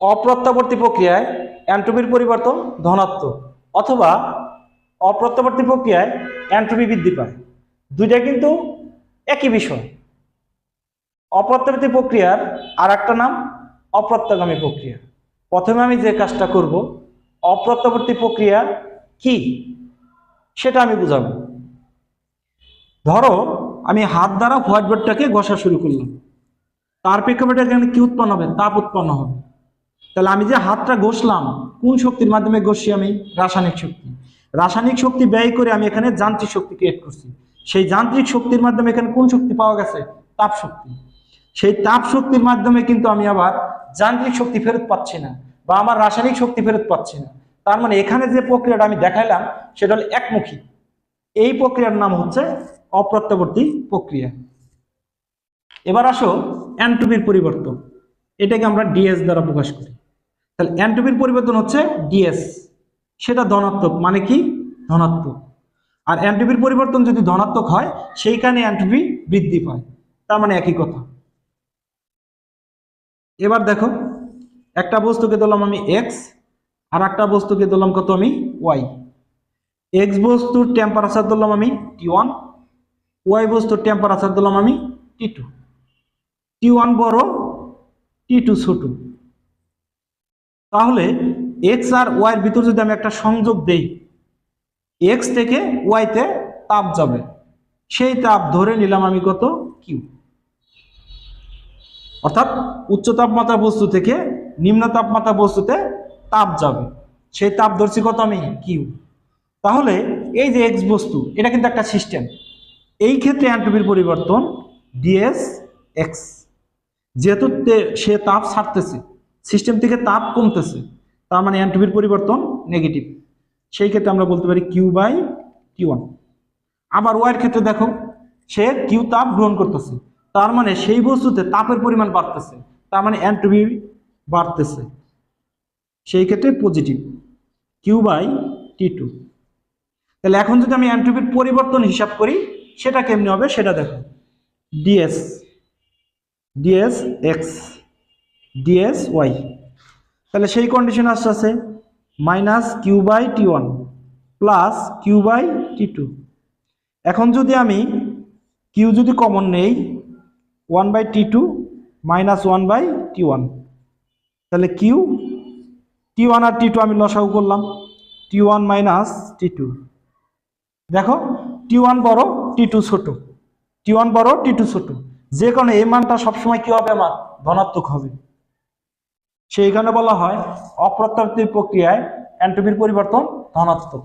অপ্রত্যাবর্তী প্রক্রিয়ায় অ্যান্ট্রপির পরিবর্তন ধনাত্মক অথবা অপ্রত্যাবর্তী প্রক্রিয়ায় অ্যান্ট্রপি বৃদ্ধি পায়। দুইটা কিন্তু একই বিষয়। অপ্রত্যাবর্তী প্রক্রিয়ার আর একটা নাম অপ্রত্যাগামী প্রক্রিয়া। প্রথমে আমি যে কাজটা করব, অপ্রত্যাবর্তী প্রক্রিয়া কি সেটা আমি বুঝাবো। ধরো, আমি হাত দ্বারা হোয়াইট বোর্ডটাকে ঘষা শুরু করলাম। তার প্রেক্ষাপটে কি উৎপন্ন হবে? তাপ উৎপন্ন হবে। তাহলে আমি যে হাতটা ঘষলাম, কোন শক্তির মাধ্যমে ঘষছি আমি? রাসায়নিক শক্তি। রাসায়নিক শক্তি ব্যয় করে আমি এখানে যান্ত্রিক শক্তি ক্রিয়েট করছি। সেই যান্ত্রিক শক্তির মাধ্যমে এখানে কোন শক্তি পাওয়া গেছে? তাপ শক্তি। সেই তাপ শক্তির মাধ্যমে কিন্তু আমি আবার যান্ত্রিক শক্তি ফেরত পাচ্ছি না, বা আমার রাসায়নিক শক্তি ফেরত পাচ্ছি না। তার মানে এখানে যে প্রক্রিয়াটা আমি দেখাইলাম, সেটা হলো একমুখী। এই প্রক্রিয়ার নাম হচ্ছে অপ্রত্যাবর্তী প্রক্রিয়া। এবার আসো অ্যান্ট্রপির পরিবর্তন। এটাকে আমরা ডিএস দ্বারা প্রকাশ করি। তাহলে অ্যান্ট্রপির পরিবর্তন হচ্ছে ডিএস। সেটা ধনাত্মক মানে কি? ধনাত্মক। আর অ্যান্ট্রপির পরিবর্তন যদি ধনাত্মক হয়, সেইখানে অ্যান্ট্রপি বৃদ্ধি পায়। তার মানে একই কথা। এবার দেখো, একটা বস্তুকে দিলাম আমি এক্স আর একটা বস্তুকে দিলাম কত আমি ওয়াই এক্স বস্তুর টেম্পারেচার দিলাম আমি টি ওয়ান ওয়াই বস্তুর টেম্পারেচার দিলাম আমি টি টু টি ওয়ান বড় টি টু ছোট। তাহলে এক্স আর ওয়াইয়ের ভিতর যদি আমি একটা সংযোগ দেই এক্স থেকে ওয়াইতে তাপ যাবে। সেই তাপ ধরে নিলাম আমি কত? কিউ অর্থাৎ উচ্চ তাপমাত্রা বস্তু থেকে নিম্ন তাপমাত্রা বস্তুতে তাপ যাবে। সেই তাপ ধরছি কত আমি? কিউ তাহলে এই যে এক্স বস্তু, এটা কিন্তু একটা সিস্টেম এই ক্ষেত্রে অ্যান্ট্রপির পরিবর্তন ডিএস এক্স যেহেতু সে তাপ ছাড়তেছে। সিস্টেম থেকে তাপ কমতেছে, তার মানে অ্যান্ট্রপির পরিবর্তন নেগেটিভ সেই ক্ষেত্রে আমরা বলতে পারি কিউ বাই কিউ ওয়ান আবার ওয়াইয়ের ক্ষেত্রে দেখো, সে কিউ তাপ গ্রহণ করতেছে, তার মানে সেই বস্তুতে তাপের পরিমাণ বাড়তেছে, তার মানে অ্যান্ট্রপি বাড়তেছে। সেই ক্ষেত্রে positive Q by T two তাহলে এখন যদি আমি অ্যান্ট্রপির পরিবর্তন হিসাব করি, সেটা কেমনি হবে? সেটা দেখো। DS DS X DS Y তাহলে সেই কন্ডিশন আসতে আছে minus Q by T one plus Q by T two এখন যদি আমি কিউ যদি কমন নেই one by T two minus one by T one তাহলে কিউ টি ওয়ান আর টি টু আমি লসাগু করলাম T one minus T two দেখো টি ওয়ান বড় টি টু ছোট। টি ওয়ান বড় টি টু ছোট। যে কারণে এই মানটা সবসময় কি হবে আমার? ধনাত্মক হবে। সেইখানে বলা হয় অপ্রত্যাবর্তী প্রক্রিয়ায় অ্যান্ট্রপির পরিবর্তন ধনাত্মক।